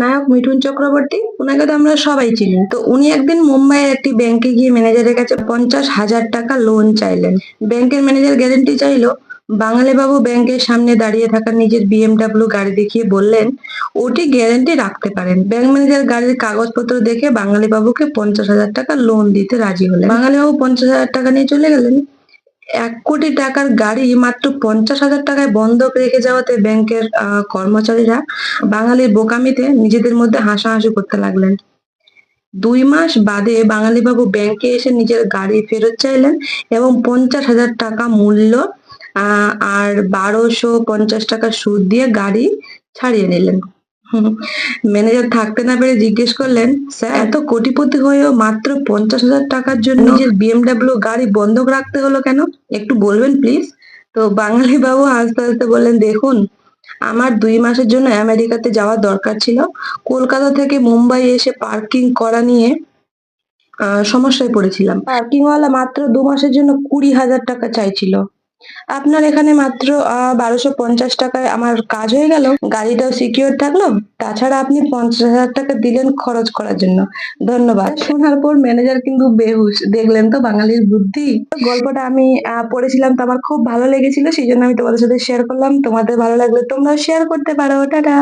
নায়ক মিঠুন চক্রবর্তী, ওনাকে তো আমরা সবাই চিনি। তো উনি একদিন মুম্বাইয়ের একটি ব্যাংকে গিয়ে ম্যানেজারের কাছে পঞ্চাশ হাজার টাকা লোন চাইলেন। ব্যাংকের ম্যানেজার গ্যারেন্টি চাইলো বাঙালি বাবু ব্যাংকের সামনে দাঁড়িয়ে থাকা নিজের বিএমডাব্লিউ গাড়ি দেখিয়ে বললেন, ওটি গ্যারেন্টি রাখতে পারেন। ব্যাংক ম্যানেজার গাড়ির কাগজপত্র দেখে বাঙালি বাবুকে পঞ্চাশ হাজার টাকা লোন দিতে রাজি হলেন। বাঙালি বাবু পঞ্চাশ হাজার টাকা নিয়ে চলে গেলেন। এক কোটি টাকার গাড়ি মাত্র পঞ্চাশ হাজার টাকায় বন্ধক রেখে যাওয়াতে ব্যাংকের কর্মচারীরা বাঙালির বোকামিতে নিজেদের মধ্যে হাসাহাসি করতে লাগলেন। দুই মাস বাদে বাঙালিবাবু ব্যাংকে এসে নিজের গাড়ি ফেরত চাইলেন এবং পঞ্চাশ হাজার টাকা মূল্য আর বারোশো পঞ্চাশ টাকা সুদ দিয়ে গাড়ি ছাড়িয়ে নিলেন। ম্যানেজার থাকতে না পেরে জিজ্ঞেস করলেন স্যার এত কোটিপতি হয়েও মাত্র পঞ্চাশ হাজার টাকার জন্য নিজের বিএমডাব্লিউ গাড়ি বন্ধক রাখতে হলো কেন? একটু বলবেন প্লিজ তো বাঙালি বাবু হাসতে হাসতে বললেন দেখুন আমার দুই মাসের জন্য আমেরিকাতে যাওয়ার দরকার ছিল। কলকাতা থেকে মুম্বাই এসে পার্কিং করা নিয়ে আহ, সমস্যায় পড়েছিলাম। পার্কিং ওয়ালা মাত্র দু মাসের জন্য কুড়ি হাজার টাকা চাইছিল। আপনার এখানে মাত্র বারোশো পঞ্চাশ টাকায় আমার কাজ হয়ে গেল। গাড়িটাও সিকিউর থাকল। তাছাড়া আপনি পঞ্চাশ হাজার টাকা দিলেন খরচ করার জন্য। ধন্যবাদ। শোনার পর ম্যানেজার কিন্তু বেহুশ। দেখলেন তো বাঙালির বুদ্ধি। গল্পটা আমি পড়েছিলাম তো আমার খুব ভালো লেগেছিল, সেই জন্য আমি তোমাদের সাথে শেয়ার করলাম। তোমাদের ভালো লাগলে তোমরাও শেয়ার করতে পারো। টাটা!